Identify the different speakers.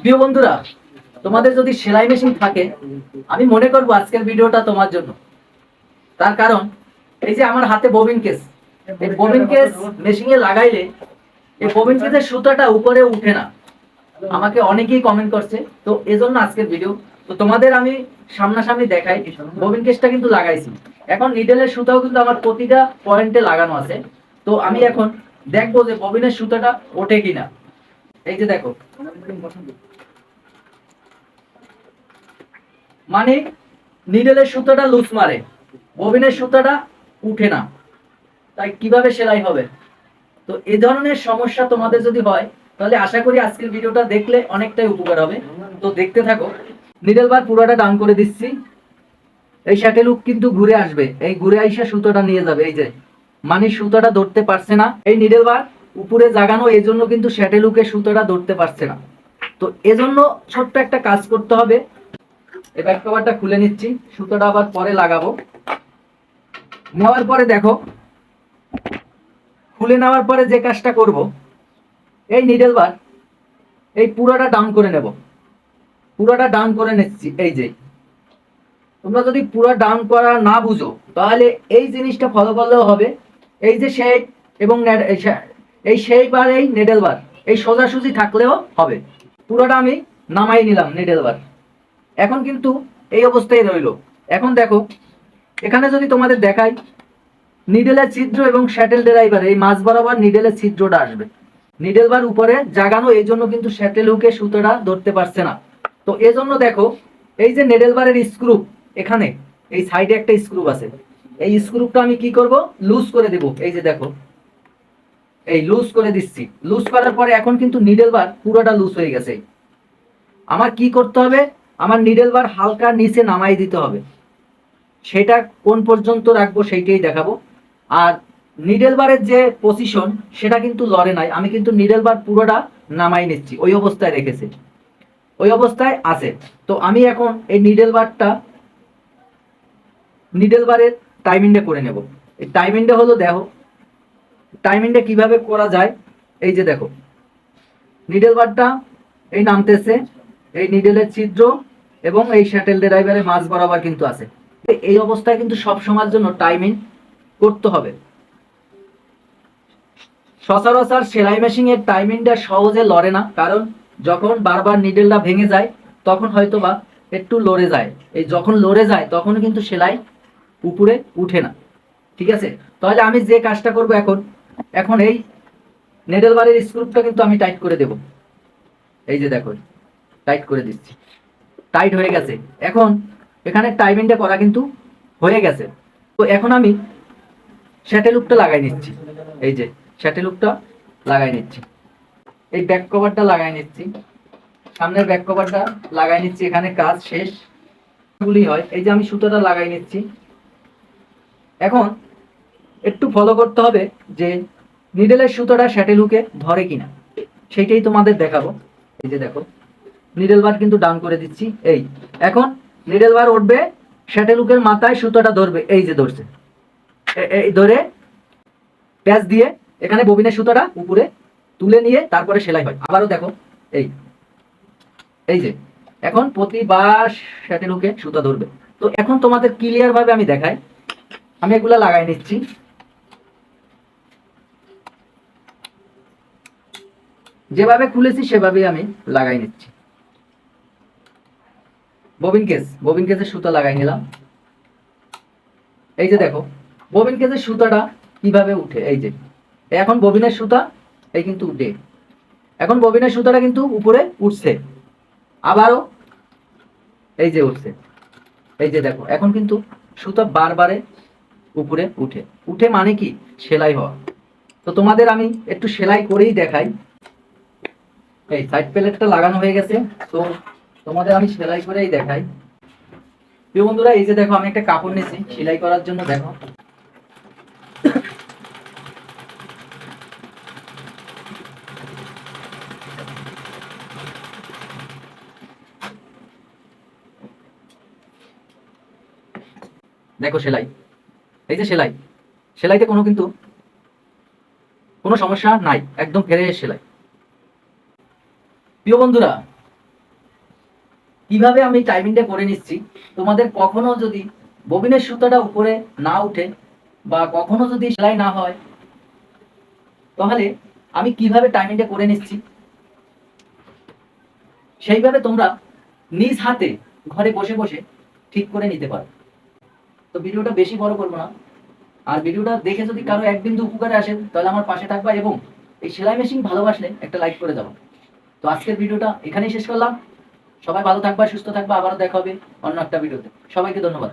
Speaker 1: প্রিয় বন্ধুরা, তোমাদের যদি সেলাই মেশিন থাকে, আমি মনে করব আজকের ভিডিওটা তোমার জন্য। তার কারণ, এই যে আমার হাতে ববিন কেস এই ববিন কেস মেশিনে লাগাইলে এই ববিন কেসের সুতাটা উপরে উঠে না। আমাকে অনেকেই কমেন্ট করছে, তো এজন্য আজকের ভিডিও তো তোমাদের আমি সামনাসামনি দেখাই ববিন কেসটা কিন্তু লাগাইছি। এখন নিডেলের সুতাও কিন্তু আমার প্রতিটা পয়েন্টে লাগানো আছে। তো আমি এখন দেখব যে ববিনের সুতাটা ওঠে কিনা। এই যে দেখো মানে নিডেলের সুতাটা লুজ মারে ববিনের সুতাটা উঠে না। তাই কীভাবে সেলাই হবে? তো এই ধরনের সমস্যা তোমাদের যদি হয়, তাহলে আশা করি আজকের ভিডিওটা দেখলে অনেকটাই উপকার হবে। তো দেখতে থাকো, নিডেল বার পুরোটা ডাউন করে দিচ্ছি। এই শ্যাটেল হুক কিন্তু ঘুরে আসবে, এই ঘুরে আইসা সুতোটা নিয়ে যাবে, এই যে। মানে সুতোটা ধরতে পারছে না, এই নিডেল বার উপরে জাগানো এই জন্য কিন্তু শ্যাটেল হুকে সুতোটা ধরতে পারছে না। তো এজন্য ছোট্ট একটা কাজ করতে হবে। এই ব্যাক কভারটা খুলে নিচ্ছি। সুতোটা আবার পরে লাগাবো। নেওয়ার পরে দেখো, খুলে নেওয়ার পরে যে কাজটা করব, এই নিডেল বার এই পুরোটা ডাউন করে নেব। পুরোটা ডাউন করে নিচ্ছি, এই যে। তোমরা যদি পুরো ডাউন করা না বুঝো, তাহলে এই জিনিসটা ফলো করলেও হবে। এই যে শেপ এবং এই এই শেপ এই নেডেল বার এই সোজাসুজি থাকলেও হবে। পুরোটা আমি নামাই নিলাম নেডেল বার এখন কিন্তু এই অবস্থায় রইল। এখন দেখো, এখানে যদি তোমাদের দেখাই, নিডেলের ছিদ্র এবং শ্যাটেল ড্রাইভার, এই মাছ বরাবর নিডেলের ছিদ্রটা আসবে। নিডেল বার উপরে জাগানো, এই জন্য কিন্তু শ্যাটেল হুকে সুতোটা ধরতে পারছে না। তো এই জন্য দেখো, এই যে নেডেল বারের স্ক্রু, এখানে, এই সাইডে একটা স্ক্রু আছে। এই স্ক্রুপটা আমি কি করব? লুজ করে দেব। এই যে দেখো এই লুজ করে দিচ্ছি। লুজ করার পরে এখন কিন্তু নিডেল বার পুরোটা লুজ হয়ে গেছে। আমার কি করতে হবে? আমার নিডেল বার হালকা নিচে নামাই দিতে হবে। সেটা কোন পর্যন্ত রাখব সেইটাই দেখাবো। আর নিডেল বারের যে পজিশন সেটা কিন্তু লড়ে নাই। আমি কিন্তু নিডেল বার পুরোটা নামাই নিচ্ছি। ওই অবস্থায় রেখেছি। ওই অবস্থায় আছে। তো আমি এখন এই নিডেল বারটা নিডেল বারের টাইমিংটা করে নেব। এই টাইমিংটা হলো, দেখো টাইমিংটা কীভাবে করা যায়? এই যে দেখো। নিডেল বারটা এই নামতেছে, এই নিডেলের ছিদ্র এবং এই শ্যাটেল ড্রাইভারের মাছ বরাবর কিন্তু আছে। এই অবস্থায় কিন্তু সব সময়ের জন্য টাইমিং করতে হবে। সচরাচর সেলাই মেশিনের টাইমিংটা সহজে লড়ে না, কারণ যখন বারবার নিডেলটা ভেঙে যায়, তখন হয়তো বা একটু লড়ে যায়। এই যখন লড়ে যায় তখন কিন্তু সেলাই উপরে উঠে না। ঠিক আছে? তাহলে আমি যে কাজটা করব এখন এখন এই নেডেল বারের স্ক্রুপটা কিন্তু আমি টাইট করে দেব। এই যে দেখো টাইট করে দিচ্ছি। টাইট হয়ে গেছে। এখন এখানে টাইমিংটা করা কিন্তু হয়ে গেছে। তো এখন আমি শ্যাটেল লুকটা লাগাই নিচ্ছি। এই যে শ্যাটেল লুকটা লাগাই নিচ্ছি। এই ব্যাক কভারটা লাগাই নিচ্ছি। সামনের ব্যাক কভারটা লাগাই নিচ্ছি। এখানে কাজ শেষ। গুলি হয়। এই যে আমি সুতোটা লাগাই নিচ্ছি। এখন একটু ফলো করতে হবে যে নিডেলের সুতোটা শ্যাটেল হুকে ধরে কিনা। সেইটাই তোমাদের দেখাবো। এই যে দেখো নিডেল বার কিন্তু ডাউন করে দিচ্ছি, এই। এখন নিডেল বার উঠবে শ্যাটেল হুকের মাথায় সুতোটা ধরবে, এই যে ধরছে। এই ধরে প্যাচ দিয়ে এখানে ববিনের সুতোটা উপরে তুলে নিয়ে তারপরে সেলাই হয়। আবারও দেখো, এই। এই যে, এখন প্রতিবার শ্যাটেল হুকে সুতা ধরবে। তো এখন তোমাদের ক্লিয়ার ভাবে আমি দেখাই। আমি এগুলা লাগাই নিচ্ছি। যেভাবে খুলেছি, সেভাবেই আমি লাগাই নিচ্ছি। ববিন কেস, ববিন কেসের সুতা লাগাই নিলাম। এই যে দেখো, ববিন কেসের সুতাটা কীভাবে উঠে? এই যে, এখন ববিনের সুতা, এই কিন্তু উঠে। এখন ববিনের সুতাটা কিন্তু উপরে উঠছে। আবারও এই যে উঠছে। এই যে দেখো, এখন কিন্তু সুতা বারবারে উপরে উঠে। উঠে মানে কি? সেলাই হওয়া। তো তোমাদের আমি একটু সেলাই করেই দেখাই। এই সাইড প্লেটটা লাগানো হয়ে গেছে, তো তোমাদের আমি সেলাই করেই দেখাই। প্রিয় বন্ধুরা, এই যে দেখো, আমি একটা কাপড় নিয়েছি, সেলাই করার জন্য দেখো। দেখো সেলাই, এই যে সেলাই, সেলাইতে কোনো কিন্তু কোনো সমস্যা নাই, একদম ফেরে সেলাই। প্রিয় বন্ধুরা, কীভাবে আমি টাইমিংটা করে নিচ্ছি? তোমাদের কখনো যদি ববিনের সুতাটা উপরে না উঠে বা কখনো যদি সেলাই না হয়, তাহলে আমি কীভাবে টাইমিংটা করে নিচ্ছি? সেইভাবে তোমরা নিজ হাতে ঘরে বসে বসে ঠিক করে নিতে পারো। তো ভিডিওটা বেশি বড় করব না। আর ভিডিওটা দেখে যদি কারও এক বিন্দু উপকারে আসে, তাহলে আমার পাশে থাকবা এবং এই সেলাই মেশিন ভালোবাসলে একটা লাইক করে দাও। তো আজকের ভিডিওটা এখানেই শেষ করলাম। সবাই ভালো থাকবা, সুস্থ থাকবা, আবারও দেখা হবে অন্য একটা ভিডিওতে। সবাইকে ধন্যবাদ।